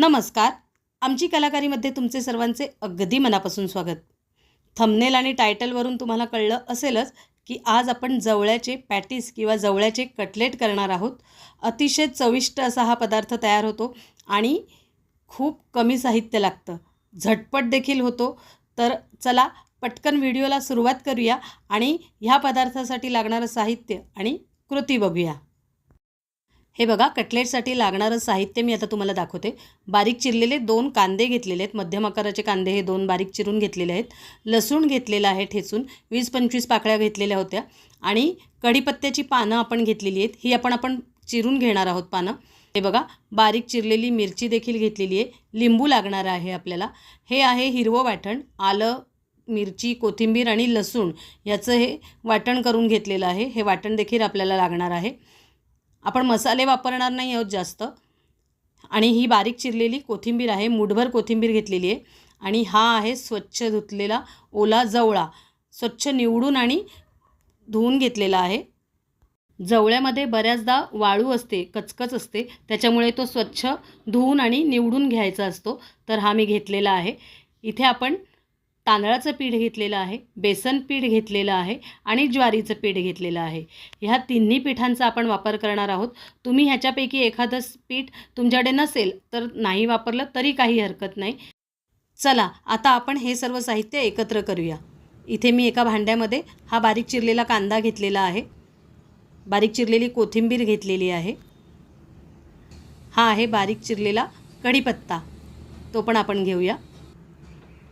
नमस्कार. आमची कलाकारीमध्ये तुमचे सर्वांचे अगदी मनापासून स्वागत. थंबनेल आणि टायटलवरून तुम्हाला कळलं असेलच की आज आपण जवळ्याचे पॅटीस किंवा जवळ्याचे कटलेट करणार आहोत. अतिशय चविष्ट असा हा पदार्थ तयार होतो आणि खूप कमी साहित्य लागतं. झटपट देखील होतो. तर चला पटकन व्हिडिओला सुरुवात करूया आणि ह्या पदार्थासाठी लागणारं साहित्य आणि कृती बघूया. हे बघा कटलेटसाठी लागणारं साहित्य मी आता तुम्हाला दाखवते. बारीक चिरलेले दोन कांदे घेतलेले आहेत. मध्यम आकाराचे कांदे हे दोन बारीक चिरून घेतलेले आहेत. लसूण घेतलेलं आहे ठेचून वीस पंचवीस पाकळ्या घेतलेल्या होत्या. आणि कढीपत्त्याची पानं आपण घेतलेली आहेत. ही आपण आपण चिरून घेणार आहोत पानं. हे बघा बारीक चिरलेली मिरची देखील घेतलेली आहे. लिंबू लागणार आहे आपल्याला. हे आहे हिरवं वाटण. आलं मिरची कोथिंबीर आणि लसूण याचं हे वाटण करून घेतलेलं आहे. हे वाटण देखील आपल्याला लागणार आहे. आपण मसाले वापरणार नाही आहोत जास्त. आणि ही बारीक चिरलेली कोथिंबीर आहे. मुठभर कोथिंबीर घेतलेली आहे. आणि हा आहे स्वच्छ धुतलेला ओला जवळा. स्वच्छ निवडून आणि धुवून घेतलेला आहे. जवळ्यामध्ये बऱ्याचदा वाळू असते कचकच असते. त्याच्यामुळे तो स्वच्छ धुवून आणि निवडून घ्यायचा असतो. तर हा मी घेतलेला आहे. इथे आपण तांदळाचं पीठ घेतलेलं आहे बेसन पीठ घेतलेलं आहे आणि ज्वारीचं पीठ घेतलेलं आहे. ह्या तिन्ही पिठांचा आपण वापर करणार आहोत. तुम्ही ह्याच्यापैकी एखादं पीठ तुमच्याकडे नसेल तर नाही वापरलं तरी काही हरकत नाही. चला आता आपण हे सर्व साहित्य एकत्र करूया. इथे मी एका भांड्यामध्ये हा बारीक चिरलेला कांदा घेतलेला आहे. बारीक चिरलेली कोथिंबीर घेतलेली आहे. हा आहे बारीक चिरलेला कढीपत्ता. तो पण आपण घेऊया.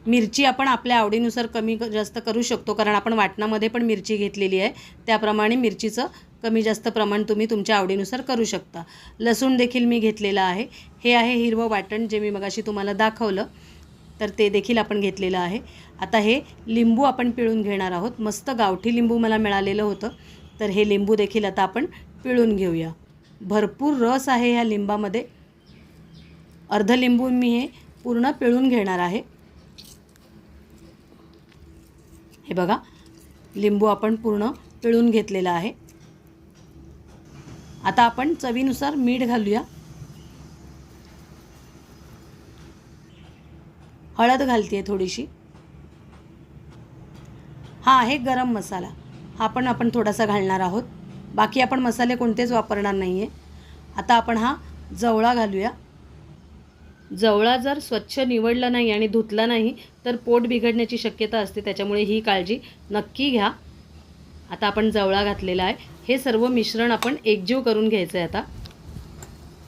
मिरची आपण आपल्या आवडीनुसार कमी क- जास्त करू शकतो कारण आपण वाटणामध्ये पण मिरची घेतलेली आहे. त्याप्रमाणे मिरचीचं कमी जास्त प्रमाण तुम्ही तुमच्या आवडीनुसार करू शकता. लसूण देखील मी घेतलेलं आहे. हे आहे हिरवं वाटण जे मी मगाशी तुम्हाला दाखवलं. तर ते देखील आपण घेतलेलं आहे. आता हे लिंबू आपण पिळून घेणार आहोत. मस्त गावठी लिंबू मला मिळालेलं होतं. तर हे लिंबू देखील आता आपण पिळून घेऊया. भरपूर रस आहे ह्या लिंबामध्ये. अर्ध लिंबू मी हे पूर्ण पिळून घेणार आहे. हे बघा. लिंबू आपण पूर्ण पिळून घेतलेला आहे. आता आपण चवीनुसार मीठ घालूया. हळद घालते थोडीशी. हा आहे गरम मसाला. हा पण आपण थोडासा घालणार आहोत. बाकी आपण मसाले कोणतेच वापरणार नाही आहे आता आपण हा जवळा घालूया. जवळा जर स्वच्छ निवडला नाही आणि धुतला नाही तर पोट बिघडण्याची शक्यता असते. त्याच्यामुळे ही काळजी नक्की घ्या. आता आपण जवळा घातलेला आहे. हे सर्व मिश्रण आपण एकजीव करून घ्यायचं आहे आता.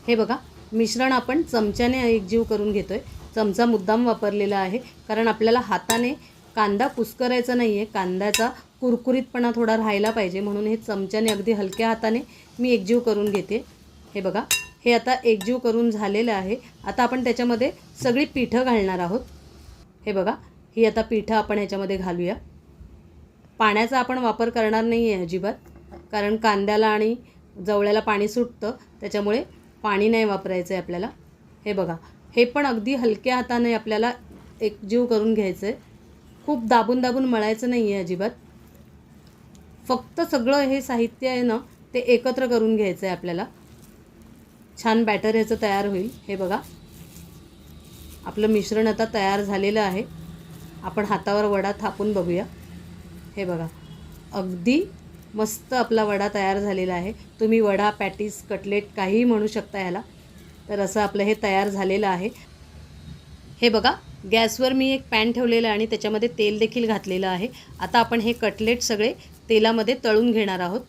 हे बघा मिश्रण आपण चमच्याने एकजीव करून घेतो आहे चमचा मुद्दाम वापरलेला आहे. कारण आपल्याला हाताने कांदा कुस्करायचा नाही आहे कांद्याचा कुरकुरीतपणा थोडा राहायला पाहिजे. म्हणून हे चमच्याने अगदी हलक्या हाताने मी एकजीव करून घेते. हे बघा हे आता एकजीव करून झालेलं आहे. आता आपण त्याच्यामध्ये सगळी पिठं घालणार आहोत. हे बघा ही आता पिठं आपण ह्याच्यामध्ये घालूया. पाण्याचा आपण वापर करणार नाही आहे अजिबात कारण कांद्याला आणि जवळ्याला पाणी सुटतं त्याच्यामुळे पाणी नाही वापरायचं आहे आपल्याला. हे बघा हे पण अगदी हलक्या हाताने आपल्याला एकजीव करून घ्यायचं आहे खूप दाबून दाबून मळायचं नाही आहे अजिबात. फक्त सगळं हे साहित्य आहे ना ते एकत्र करून घ्यायचं आहे आपल्याला. छान बॅटर ह्याचं तयार होईल. हे बघा. आपलं मिश्रण आता तयार झालेलं आहे. आपण हातावर वडा थापून बघूया. हे बघा. अगदी मस्त आपला वडा तयार झालेला आहे. तुम्ही वडा पॅटीस कटलेट काहीही म्हणू शकता ह्याला. तर असं आपलं हे तयार झालेलं आहे. हे बघा. गॅसवर मी एक पॅन ठेवलेलं आहे आणि त्याच्यामध्ये तेल देखील घातलेलं आहे. आता आपण हे कटलेट सगळे तेलामध्ये तळून घेणार आहोत.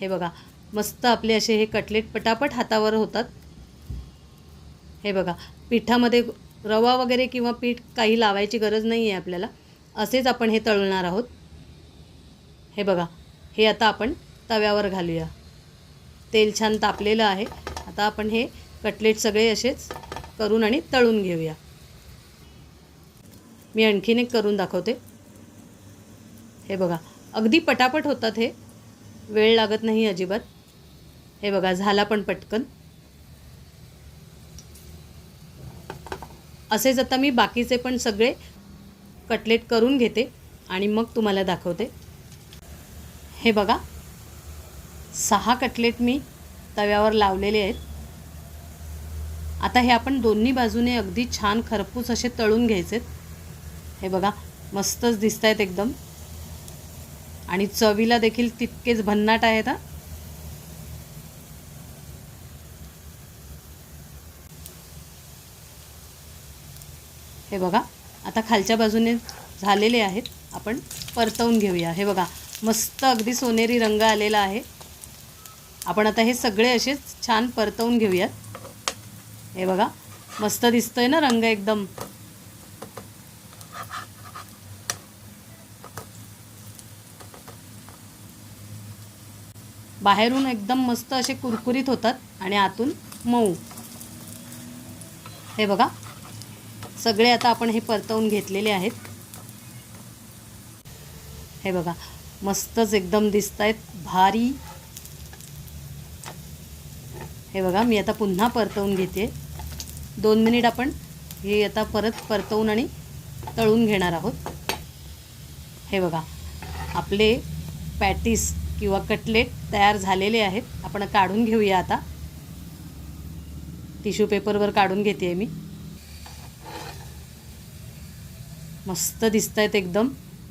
हे बघा. मस्त आपले असे हे कटलेट पटापट हातावर होतात. हे बघा पिठामध्ये रवा वगैरे किंवा पीठ काही लावायची गरज नाही आहे आपल्याला. असेच आपण हे तळणार आहोत. हे बघा हे आता आपण तव्यावर घालूया. तेल छान तापलेलं आहे. आता आपण हे कटलेट सगळे असेच करून आणि तळून घेऊया. मी आणखीन एक करून दाखवते. हे बघा अगदी पटापट होतात हे. वेळ लागत नाही अजिबात. हे बघा झाला पण पटकन. असेच आता मी बाकीचे पण सगळे कटलेट करून घेते आणि मग तुम्हाला दाखवते. हे बघा सहा कटलेट मी तव्यावर लावलेले आहेत. आता हे आपण दोन्ही बाजूने अगदी छान खरपूस असे तळून घ्यायचे हे बघा मस्तच दिसत आहेत एकदम. आणि चवीला देखील तितकेच भन्नाट आहेत हा. हे बघा आता खालच्या बाजूने झालेले आहेत. आपण परतवून घेऊया. हे बघा मस्त अगदी सोनेरी रंग आलेला आहे. आपण आता हे सगळे असेच छान परतवून घेऊयात. हे बघा मस्त दिसतोय ना रंग एकदम. बाहेरून एकदम मस्त असे कुरकुरीत होतात आणि आतून मऊ. हे बघा सगळे आता आपण हे परतवून घेतलेले आहेत. हे बघा मस्तच एकदम दिसत आहेत भारी. हे बघा मी आता पुन्हा परतवून घेते. दोन मिनिट आपण हे आता परत परतवून आणि तळून घेणार आहोत. हे बघा आपले पॅटीस किंवा कटलेट तयार झालेले आहेत. आपण काढून घेऊया आता. टिश्यू पेपरवर काढून घेते मी. मस्त दिसत आहेत एकदम.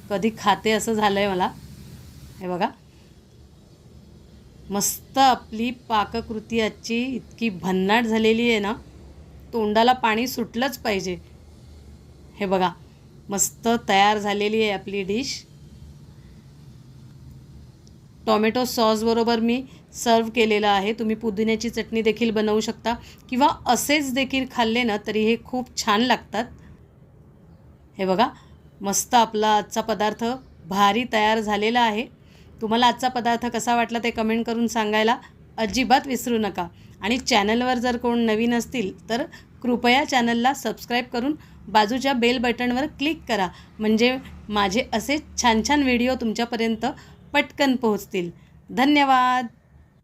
कधी खाते असं झालं आहे मला. हे बघा. मस्त आपली पाककृती आजची इतकी भन्नाट झालेली आहे ना. तोंडाला पाणी सुटलंच पाहिजे. हे बघा. मस्त तयार झालेली आहे आपली डिश. टॉमॅटो सॉसबरोबर मी सर्व केलेलं आहे. तुम्ही पुदिन्याची चटणी देखील बनवू शकता. किंवा असेच देखील खाल्ले ना तरी हे खूप छान लागतात. हे बघा मस्त आपला आजचा पदार्थ भारी तयार झालेला आहे. तुम्हाला आजचा पदार्थ कसा वाटला ते कमेंट करून सांगायला अजिबात विसरू नका. आणि चॅनलवर जर कोण नवीन असतील तर कृपया चॅनलला सबस्क्राईब करून बाजूच्या बेल बटनवर क्लिक करा. म्हणजे माझे असे छान छान व्हिडिओ तुमच्यापर्यंत पटकन पोहोचतील. धन्यवाद!